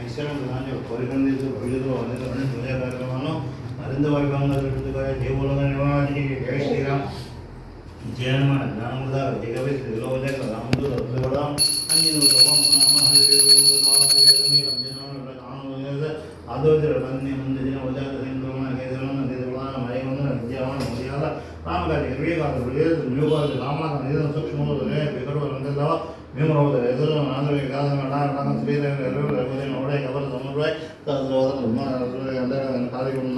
ఐశ్వర్యం కానీ కోరికలు తీసు భవిష్యత్తులో అందులో పూజా మరింత వైభవంగా జరుగుతుగా దేవులుగా నిర్వహించి జై శ్రీరామ్. జయనమన జ్ఞానముద జగవే శ్రీలోజక రాముడు రత్నవడం అంజను లోకం ఆదోజర ముందు దిన ఉదాత సింధుమ కేదరమ దేదవాన మయమన విద్యావన ముదియాల రామగారి వివేకాల వివేక న్యూగాల రామాన ಭೀಮರೌದ ಎದುರು ಆಂಧ್ರ ವಿಕಾಸ ಮೇಡ ನಮ್ಮ ಶ್ರೀರಂಗ ರಘುವೇ ನೋಡೆ ಕಬಲ ಸಮುದಾಯ ಕಾರ್ಯಕ್ರಮ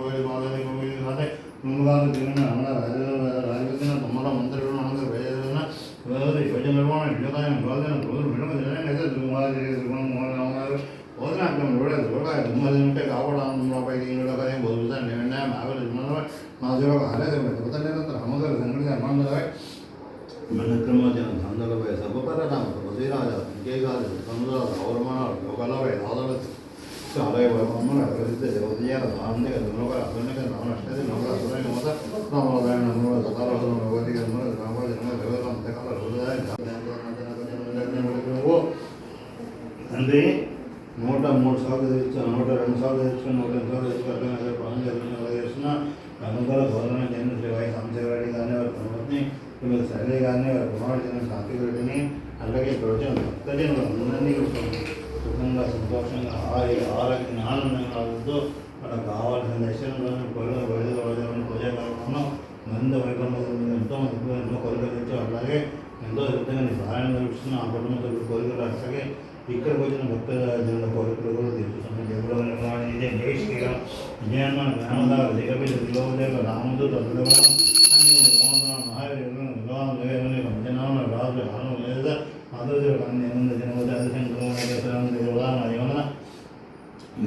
ಕೋವಿಲ್ ಮಾದರಿ ಕೋವಿಲ್ ಕತೆ ಮುಂಗಾರು ಜೀವನ ಅವನ ರಾಜ್ಯದ ಸಂಬಳ ಮಂತ್ರಿಗಳು ನಮಗೆ ಬೇರೆದಿನ ಯೋಜನೆ ನಿರ್ಮಾಣ ಯೋಜನೆ ಯೋಜನೆ ಹೋದರು ಮೇಡಮ್ ಜನಕ್ಕೆ ಸುಮಾರು ಸುಮಾರು ಮೂರು ಅವನಾರು ಹೋದ್ರೆ ನಮ್ಮ ರೋಡ ರೋಡ ತುಂಬ ಜನಕ್ಕೆ ಕಾಪಾಡ ನಮ್ಮ ಪೈಕಿ ಕಥೆ ಹೋದ್ರೆ ನಾವೆಲ್ಲ ಮಾದೇವ ಅದೇ ఇంకేగాలి సందుల గౌరమానాలు యోగాలపై ఆదరణ చాలా అమ్మను అభివృద్ధి ఉదయాల ఆనంద నోగ అభినక రావణ అష్టది నోగ అసురైన మొద రామోదయన నోగ సతారోహణ భగవతి నోగ రామోద జన్మ దేవత అంతకాల హృదయ తండ్రి నూట మూడు సార్లు తెచ్చాను నూట రెండు సార్లు తెచ్చుకుని నూట రెండు సార్లు తెచ్చుకోవాలి అదే పనులు జరిగిన చేసిన అనుకూల గౌరవం చెందిన శ్రీ వై సంశయరెడ్డి కానీ వారి కుటుంబాన్ని వీళ్ళ సరే కానీ వారి కుమారుడు చెందిన సాత్విక రెడ్డిని అలాగే ప్రజలు వచ్చిన భక్తజనులు అందరినీ సుఖంగా సంతోషంగా హాయిగా ఆరోగ్యంగా ఆనందంగా ఆడుతూ మనకు కావాల్సిన దర్శనంలోని కొలు వైద్యులు వదిలిన పూజ కార్యక్రమం మంది వైభవం ఎంతో మంది ఎంతో కోరికలు తెచ్చి అలాగే ఎంతో విధంగా నీ సహాయం కల్పిస్తున్న ఆ కుటుంబంతో కోరికలు అలాగే ఇక్కడికి వచ్చిన భక్త కోరికలు కూడా తీర్చుతున్నాం దేవుడు ఇదే జై శ్రీరామ్ విజయన్మ జ్ఞానద దిగబిల్ దిలోదేవ రాముడు అన్ని మహావీరు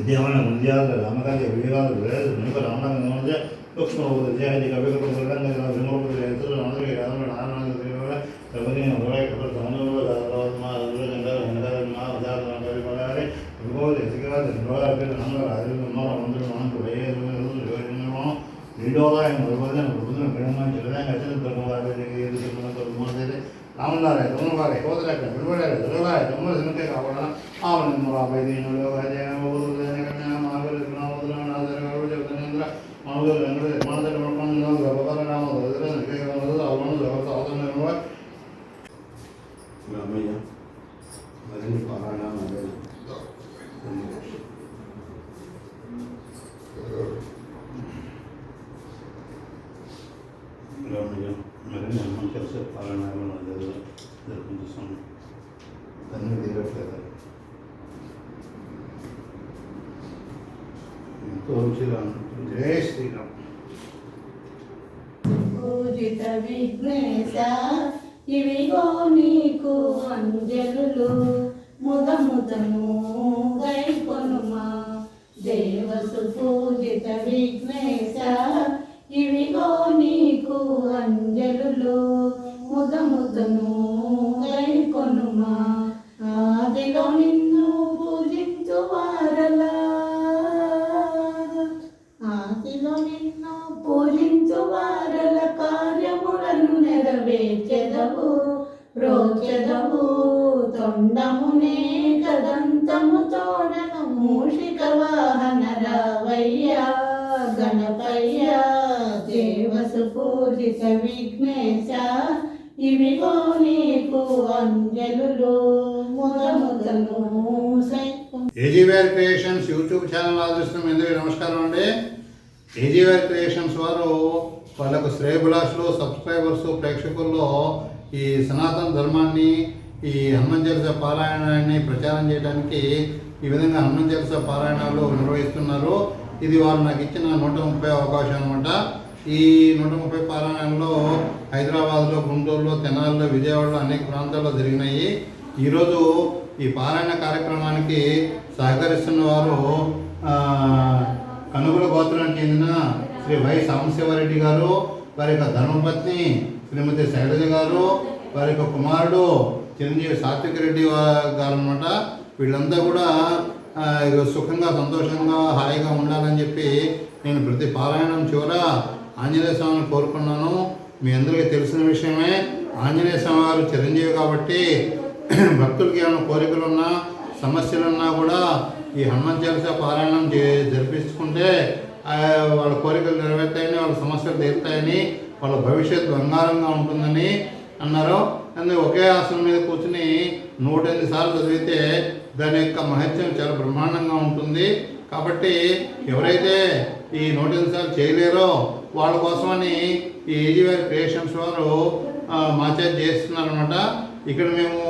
ವಿದ್ಯಮಾನ ಮುಂದ್ಯಾದ ರಾಮಕಾಂಗ ವಿವೇಕಾದ ವಿಳಾದ ಮಣಿಕ ರಾಮನಾಂಗ ನೋಡಿದ ಲಕ್ಷ್ಮಣ ಹೋದ ವಿಜಯಾದಿ ಕವಿಗಳು ಹೊರಡಂಗ ಭೀಮೋಪದ ಹೆಸರು ರಾಮನಿಗೆ ರಾಮನ ನಾರಾಯಣ ದೇವರ ಸರ್ವದಿನ ಹೊರಗೆ ಕಪಲ ಧನುರ್ವದ ಗಂಗಾರ ಹೆಣಗಾರ ಮಾ ಉದಾರ ಗಂಗಾರಿ ಮಾಡಾರೆ ಭೀಮೋದ ಹೆಸರಾದ ನಿರ್ವಾದ ರಾಮನ ರಾಜನ ಮಾರ ಮಂದಿರ ಮಾನಕ ವೈದ್ಯೋ ಎಂಬ பிரதம பிரதம பிரதம பிரதம ನಮ್ಮನ್ನಾರೆ ನಮ್ಮವಾರೆ ಹೋದರೆ ಬಿಡುಗಡೆ ಬಿಡುಗಡೆ ನಮ್ಮ ಜನಕ್ಕೆ ಕಾಪಾಡೋಣ ಅವನ ಮೈದಿನಗಳು ಅಜಯ ಓದುವುದನ್ನು ಮಾವೂರು ಮಾವೂರು ಗಂಗಡ ನಿರ್ಮಾಣದಲ್ಲಿ ఎంతో శ్రీరామ్ శ్రీరామ్. పూజిత విఘ్నేశ ఇవిగో నీకు అంజనులు అంజలులు ముదముదను గైకొనుమా. దేవసు పూజిత విఘ్నేశ తోడను మూషిక వాహన రావయ్య గణపయ్య దేవసు పూజిత విఘ్నేశ ఇవిగో నీకు అంజలులు. ముదముదను ఏజీవేర్ క్రియేషన్స్ యూట్యూబ్ ఛానల్ ఆదరిస్తున్న ఎందుకు నమస్కారం అండి. ఏజీవేర్ క్రియేషన్స్ వారు వాళ్ళకు శ్రేయభిలాషులు సబ్స్క్రైబర్స్ ప్రేక్షకుల్లో ఈ సనాతన ధర్మాన్ని ఈ హనుమాన్ పారాయణాన్ని ప్రచారం చేయడానికి ఈ విధంగా అన్నం చాలీసా పారాయణాలు నిర్వహిస్తున్నారు. ఇది వారు నాకు ఇచ్చిన నూట ముప్పై అవకాశం అనమాట ఈ నూట ముప్పై పారాయణంలో హైదరాబాద్లో గుంటూరులో తెనాలిలో విజయవాడలో అనేక ప్రాంతాల్లో జరిగినాయి. ఈరోజు ఈ పారాయణ కార్యక్రమానికి సహకరిస్తున్న వారు కనుగోలు గోత్రానికి చెందిన శ్రీ వై సాంబశివారెడ్డి గారు వారి యొక్క ధర్మపత్ని శ్రీమతి శైలజ గారు వారి యొక్క కుమారుడు చిరంజీవి సాత్విక రెడ్డి గారు అనమాట వీళ్ళంతా కూడా సుఖంగా సంతోషంగా హాయిగా ఉండాలని చెప్పి నేను ప్రతి పారాయణం చివర ఆంజనేయ స్వామిని కోరుకున్నాను. మీ అందరికీ తెలిసిన విషయమే ఆంజనేయ స్వామి వారు చిరంజీవి కాబట్టి భక్తులకి ఏమైనా కోరికలు ఉన్నా సమస్యలున్నా కూడా ఈ హనుమాన్ చాలీసా పారాయణం చే జరిపించుకుంటే వాళ్ళ కోరికలు నెరవేరుతాయని వాళ్ళ సమస్యలు తీరుతాయని వాళ్ళ భవిష్యత్తు బంగారంగా ఉంటుందని అన్నారు. అందుకే ఒకే ఆసనం మీద కూర్చుని నూట ఎనిమిది సార్లు చదివితే దాని యొక్క మహత్యం చాలా బ్రహ్మాండంగా ఉంటుంది. కాబట్టి ఎవరైతే ఈ నూట ఎనిమిది సార్లు చేయలేరో వాళ్ళ కోసమని ఈ ఏజీవారి క్రియేషన్స్ వారు మాచేజ్ చేస్తున్నారనమాట ఇక్కడ మేము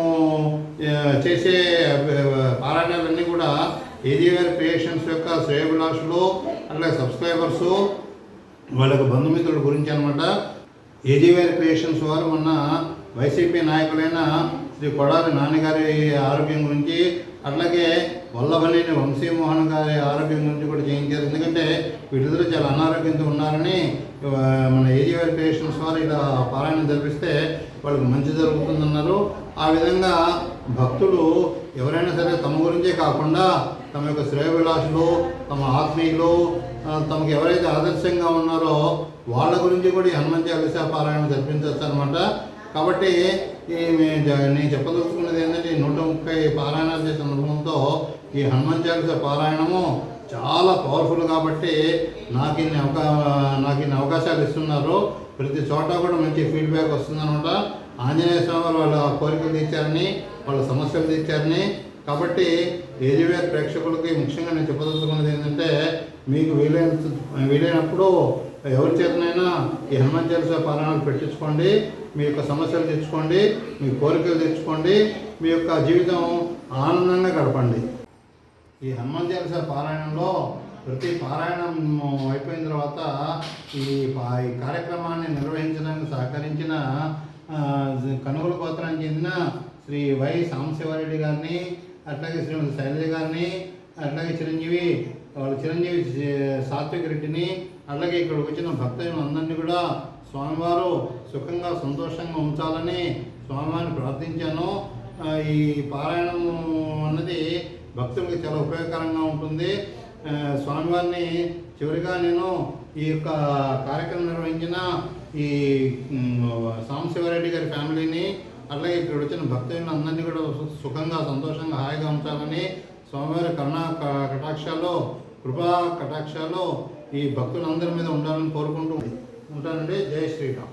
చేసే పారాయణాలన్నీ కూడా ఏజీవారి క్రియేషన్స్ యొక్క శ్రేయభిలాషులు అట్లాగే సబ్స్క్రైబర్సు వాళ్ళకు బంధుమిత్రుల గురించి అనమాట ఏజీవేర్ క్రియేషన్స్ వారు మొన్న వైసీపీ నాయకులైన శ్రీ కొడాలి నాన్నగారి ఆరోగ్యం గురించి అట్లాగే వల్లభనేని వంశీమోహన్ గారి ఆరోగ్యం గురించి కూడా చేయించారు. ఎందుకంటే వీళ్ళిద్దరూ చాలా అనారోగ్యంతో ఉన్నారని మన ఏజీవేర్ పేషెంట్స్ వారు ఇలా పారాయణం జరిపిస్తే వాళ్ళకి మంచి జరుగుతుందన్నారు. ఆ విధంగా భక్తులు ఎవరైనా సరే తమ గురించే కాకుండా తమ యొక్క శ్రేయభిలాషులు తమ ఆత్మీయులు తమకు ఎవరైతే ఆదర్శంగా ఉన్నారో వాళ్ళ గురించి కూడా ఈ హనుమంత చాలీసా పారాయణం జరిపించవచ్చు అనమాట కాబట్టి ఈ నేను చెప్పదలుచుకున్నది ఏంటంటే నూట ముప్పై పారాయణాలు చేసిన అనుభవంతో ఈ హనుమాన్ చాలీస పారాయణము చాలా పవర్ఫుల్ కాబట్టి నాకు ఇన్ని అవకా నాకు ఇన్ని అవకాశాలు ఇస్తున్నారు. ప్రతి చోట కూడా మంచి ఫీడ్బ్యాక్ వస్తుందనమాట ఆంజనేయ స్వామి వాళ్ళ కోరికలు తీర్చారని వాళ్ళ సమస్యలు తీర్చారని. కాబట్టి ఏజీవేర్ ప్రేక్షకులకి ముఖ్యంగా నేను చెప్పదలుచుకున్నది ఏంటంటే మీకు వీలైన వీలైనప్పుడు ఎవరి చేతనైనా ఈ హనుమాన్ చాలీసా పారాయణాలు పెట్టించుకోండి మీ యొక్క సమస్యలు తెచ్చుకోండి మీ కోరికలు తెచ్చుకోండి మీ యొక్క జీవితం ఆనందంగా గడపండి. ఈ హనుమాన్ చాలీసా పారాయణంలో ప్రతి పారాయణం అయిపోయిన తర్వాత ఈ ఈ కార్యక్రమాన్ని నిర్వహించడానికి సహకరించిన కనుగోలు గోత్రానికి చెందిన శ్రీ వై. సాంశివారెడ్డి గారిని అట్లాగే శ్రీమతి శైలజ గారిని అట్లాగే చిరంజీవి వాళ్ళ చిరంజీవి సాత్విక్ రెడ్డిని అట్లాగే ఇక్కడికి వచ్చిన భక్తులందరినీ కూడా స్వామివారు సుఖంగా సంతోషంగా ఉంచాలని స్వామివారిని ప్రార్థించాను. ఈ పారాయణం అన్నది భక్తులకు చాలా ఉపయోగకరంగా ఉంటుంది. స్వామివారిని చివరిగా నేను ఈ యొక్క కార్యక్రమం నిర్వహించిన ఈ సాంబశివారెడ్డి గారి ఫ్యామిలీని అట్లాగే ఇక్కడ వచ్చిన భక్తులను అందరినీ కూడా సుఖంగా సంతోషంగా హాయిగా ఉంచాలని స్వామివారి కరుణా క- కృపా కటాక్షాల్లో ఈ భక్తులందరి మీద ఉండాలని కోరుకుంటూ ఉంటానండి. జై శ్రీరామ్.